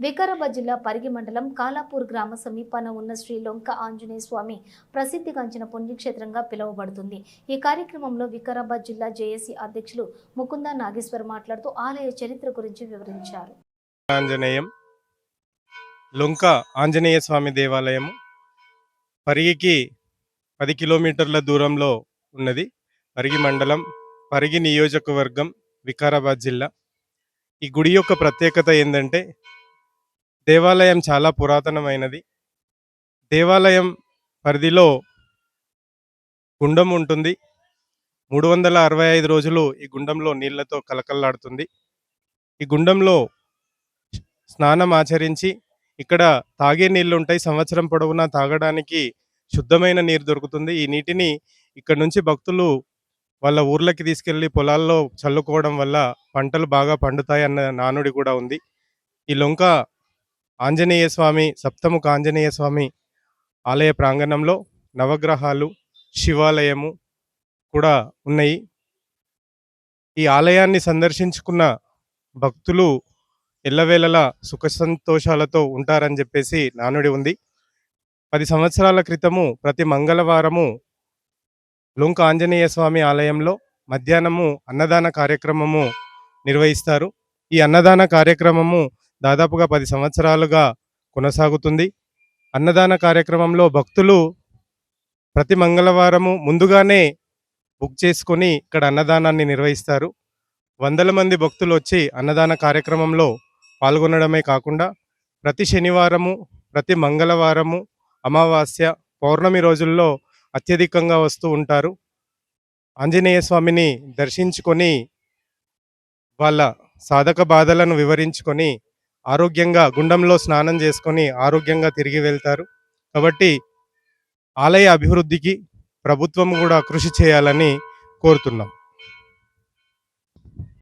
వికారాబాద్ జిల్లా పరిగి మండలం కాలాపూర్ గ్రామ సమీపాన ఉన్న శ్రీ లొంక ఆంజనేయ స్వామి ప్రసిద్ధిగాంచిన పుణ్యక్షేత్రంగా పిలువబడుతుంది. ఈ కార్యక్రమంలో వికారాబాద్ జిల్లా జేఏసీ అధ్యక్షులు ముకుంద నాగేశ్వర్ మాట్లాడుతూ ఆలయ చరిత్ర గురించి వివరించారు. ఆంజనేయం లొంక ఆంజనేయ స్వామి దేవాలయము పరిగికి పది కిలోమీటర్ల దూరంలో ఉన్నది. పరిగి మండలం పరిగి నియోజకవర్గం వికారాబాద్ జిల్లా. ఈ గుడి యొక్క ప్రత్యేకత ఏంటంటే దేవాలయం చాలా పురాతనమైనది. దేవాలయం పరిధిలో గుండం ఉంటుంది. మూడు వందల అరవై ఐదు రోజులు ఈ గుండంలో నీళ్ళతో కలకల్లాడుతుంది ఈ గుండంలో స్నానం ఆచరించి ఇక్కడ తాగే నీళ్ళు ఉంటాయి సంవత్సరం పొడవునా తాగడానికి శుద్ధమైన నీరు దొరుకుతుంది. ఈ నీటిని ఇక్కడ నుంచి భక్తులు వాళ్ళ ఊర్లకి తీసుకెళ్ళి పొలాల్లో చల్లుకోవడం వల్ల పంటలు బాగా పండుతాయి అన్న నానుడి కూడా ఉంది. ఈ లొంక ఆంజనేయ స్వామి సప్తముఖ ఆంజనేయ స్వామి ఆలయ ప్రాంగణంలో నవగ్రహాలు శివాలయము కూడా ఉన్నాయి. ఈ ఆలయాన్ని సందర్శించుకున్న భక్తులు ఎల్లవేళలా సుఖ సంతోషాలతో ఉంటారని చెప్పేసి నానుడి ఉంది. పది సంవత్సరాల క్రితము ప్రతి మంగళవారము లొంక ఆంజనేయ స్వామి ఆలయంలో మధ్యాహ్నము అన్నదాన కార్యక్రమము నిర్వహిస్తారు. ఈ అన్నదాన కార్యక్రమము దాదాపుగా పది సంవత్సరాలుగా కొనసాగుతుంది. అన్నదాన కార్యక్రమంలో భక్తులు ప్రతి మంగళవారము ముందుగానే బుక్ చేసుకొని ఇక్కడ అన్నదానాన్ని నిర్వహిస్తారు. వందల మంది భక్తులు వచ్చి అన్నదాన కార్యక్రమంలో పాల్గొనడమే కాకుండా ప్రతి శనివారము ప్రతి మంగళవారము అమావాస్య పౌర్ణమి రోజుల్లో అత్యధికంగా వస్తూ ఉంటారు. ఆంజనేయ స్వామిని దర్శించుకొని వాళ్ళ సాధక బాధలను వివరించుకొని ఆరోగ్యంగా గుండంలో స్నానం చేసుకొని ఆరోగ్యంగా తిరిగి వెళ్తారు. కాబట్టి ఆలయ అభివృద్ధికి ప్రభుత్వం కూడా కృషి చేయాలని కోరుతున్నాం.